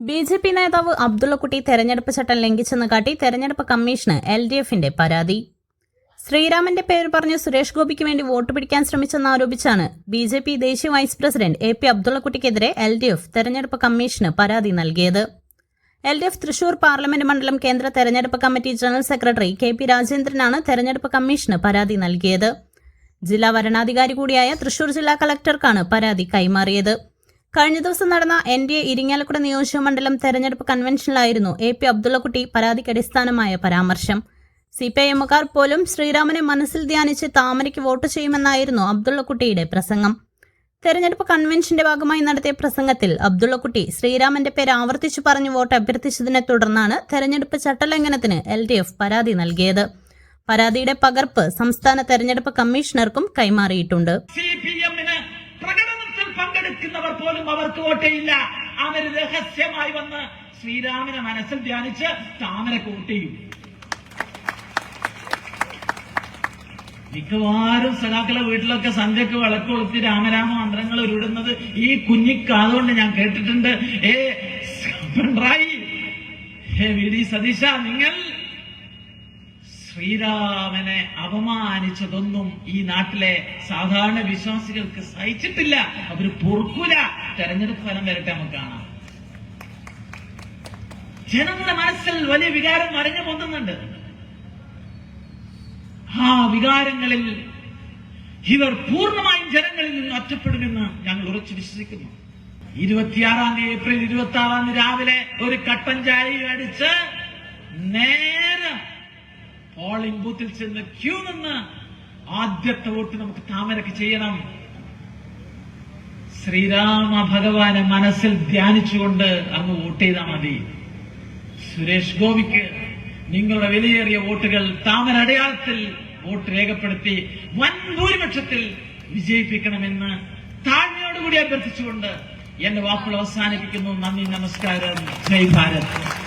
B J P നേതാവ് അബ്ദുള്ളക്കുട്ടി തെരഞ്ഞെടുപ്പ് ചട്ടം ലംഘിച്ചെന്ന് കാട്ടി തെരഞ്ഞെടുപ്പ് കമ്മീഷന് എൽ ഡി എഫിന്റെ പരാതി. ശ്രീരാമന്റെ പേര് പറഞ്ഞ് സുരേഷ് ഗോപിക്ക് വേണ്ടി വോട്ട് പിടിക്കാൻ ശ്രമിച്ചെന്ന് ആരോപിച്ചാണ് ബി ജെ പി ദേശീയ വൈസ് പ്രസിഡന്റ് എ പി അബ്ദുള്ളക്കുട്ടിക്കെതിരെ എൽ ഡി എഫ് തെരഞ്ഞെടുപ്പ് കമ്മീഷന് പരാതി നൽകിയത്. L D F Thrissur parliament മണ്ഡലം കേന്ദ്ര തെരഞ്ഞെടുപ്പ് committee general secretary K P രാജേന്ദ്രനാണ് തെരഞ്ഞെടുപ്പ് കമ്മീഷന് പരാതി നൽകിയത്. ജില്ലാ വരണാധികാരി കൂടിയായ തൃശൂർ ജില്ലാ കളക്ടർക്കാണ് പരാതി കൈമാറിയത്. കഴിഞ്ഞ ദിവസം നടന്ന എൻ ഡി എ ഇരിങ്ങാലക്കുട നിയോജക മണ്ഡലം തെരഞ്ഞെടുപ്പ് കൺവെൻഷനിലായിരുന്നു എ പി അബ്ദുള്ളക്കുട്ടി പരാതിക്ക് അടിസ്ഥാനമായ പരാമർശം. സി പി ഐ എമ്മുകാർ പോലും ശ്രീരാമനെ മനസ്സിൽ ധ്യാനിച്ച് താമരയ്ക്ക് വോട്ട് ചെയ്യുമെന്നായിരുന്നു അബ്ദുള്ളക്കുട്ടിയുടെ പ്രസംഗം. തെരഞ്ഞെടുപ്പ് കൺവെൻഷന്റെ ഭാഗമായി നടത്തിയ പ്രസംഗത്തിൽ അബ്ദുള്ളക്കുട്ടി ശ്രീരാമന്റെ പേര് ആവർത്തിച്ചു പറഞ്ഞു വോട്ട് അഭ്യർത്ഥിച്ചതിനെ തുടർന്നാണ് തെരഞ്ഞെടുപ്പ് ചട്ടലംഘനത്തിന് എൽ ഡി എഫ് പരാതി നൽകിയത്. പരാതിയുടെ പകർപ്പ് സംസ്ഥാന തെരഞ്ഞെടുപ്പ് കമ്മീഷണർക്കും കൈമാറിയിട്ടുണ്ട്. പങ്കെടുക്കുന്നവർ പോലും അവർക്ക് വോട്ടേയില്ല അവർ രഹസ്യമായി വന്ന് ശ്രീരാമനെ മനസ്സിൽ ധ്യാനിച്ച് താമരക്ക് വോട്ട് മിക്കവാറും സഖാക്കളെ വീട്ടിലൊക്കെ സന്ധ്യക്ക് വിളക്ക് കൊളുത്തി രാമരാമ മന്ത്രങ്ങൾ ഉരുടുന്നത് ഈ കുഞ്ഞിക്കാതുകൊണ്ട് ഞാൻ കേട്ടിട്ടുണ്ട്. ഏ പിണറായി. ഹേ വി. ഡി. സതീശ നിങ്ങൾ ശ്രീരാമനെ അപമാനിച്ചതൊന്നും ഈ നാട്ടിലെ സാധാരണ വിശ്വാസികൾക്ക് സഹിച്ചിട്ടില്ല. അവർ പൊറുക്കൂല. തെരഞ്ഞെടുപ്പ് ഫലം വരട്ടെ നമുക്ക് കാണാം. ജനങ്ങളുടെ മനസ്സിൽ വലിയ വികാരം മറിഞ്ഞു പൊന്നുന്നുണ്ട് ആ വികാരങ്ങളിൽ ഇവർ പൂർണമായും ജനങ്ങളിൽ നിന്ന് ഒറ്റപ്പെടുമെന്ന് ഞങ്ങൾ ഉറച്ചു വിശ്വസിക്കുന്നു. ഇരുപത്തിയാറാം തീയതി ഏപ്രിൽ ഇരുപത്തി ആറാം തീയതി രാവിലെ ഒരു കട്ടൻ ചായ അടിച്ച് നേരെ പോളിംഗ് ബൂത്തിൽ ചെന്ന് ക്യൂ നിന്ന് ആദ്യത്തെ വോട്ട് നമുക്ക് താമരക്ക് ചെയ്യണം. ശ്രീരാമ ഭഗവാനെ മനസ്സിൽ ധ്യാനിച്ചുകൊണ്ട് അങ്ങ് വോട്ട് ചെയ്താൽ മതി. സുരേഷ് ഗോപിക്ക് നിങ്ങളുടെ വിലയേറിയ വോട്ടുകൾ താമര അടയാളത്തിൽ വോട്ട് രേഖപ്പെടുത്തി വൻ ഭൂരിപക്ഷത്തിൽ വിജയിപ്പിക്കണമെന്ന് താഴ്മയോടുകൂടി അഭ്യർത്ഥിച്ചുകൊണ്ട് എന്റെ വാക്കുകൾ അവസാനിപ്പിക്കുന്നു. നന്ദി നമസ്കാരം. ജയ് ഭാരത്.